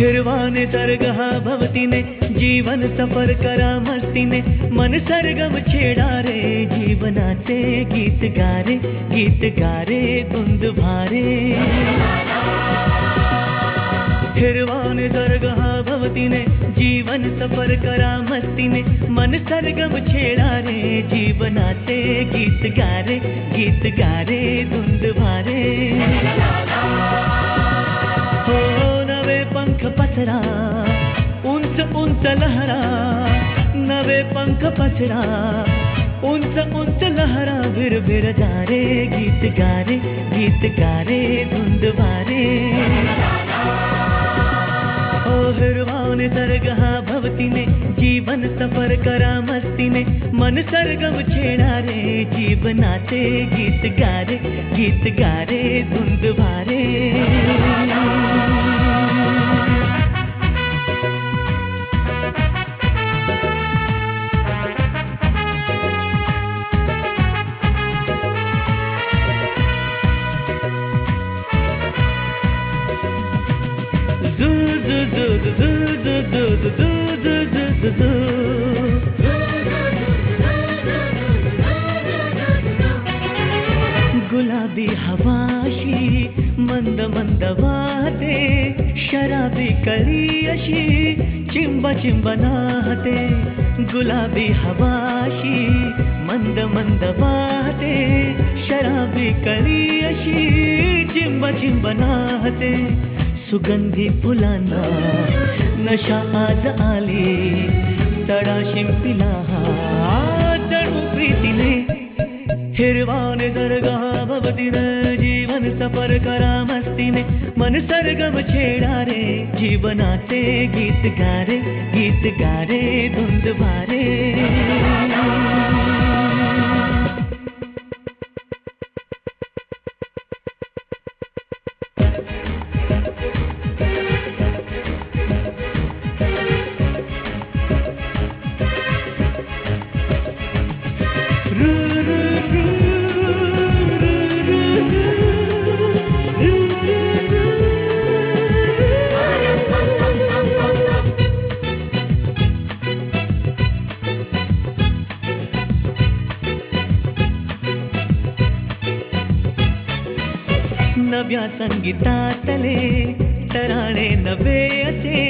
फिर्वाने दरगहा भवती ने, जीवन सफ़र करा मस्ती ने। मन सरगम छेड़ा रे, जीवनाचे गीत गारे, गीत गा रे भारे। फिरवाने दरगहा भवती ने, जीवन सफ़र करा मस्ती ने। मन सरगम छेड़ा रे, जीवनाचे गीत गा रे गीत गा रे गुंद भारे। तेरे पंख पछड़ा उनस उनस लहरा भिर भिर जा रे गीत गा गीत गा रे धुंध बारे ओ हिरवाओं ने भवती ने, जीवन सफ़र करा मस्ती ने, मन सरगम छेड़ा रे जीवनाते गीत गा गीत गा धुंद धुंध बारे गुलाबी हवाशी मंद मंद वाहते शराबी कळी अशी चिंब चिंब नाहते. गुलाबी हवाशी मंद मंद वाहते शराबी कळी अशी चिंब चिंब नाहते. सुगंधी फुलांना, नशा आज आली, तडा शिंपिला जणू प्रीतीने, हिरवाने सर्गा भवतीन जीवन सफ़र करा मस्तीने. मन सरगम छेडा रे जीवनाचे गीत गारे गीत गारे धुंद भारे. नव्या संगीतातले तराणे नवे असे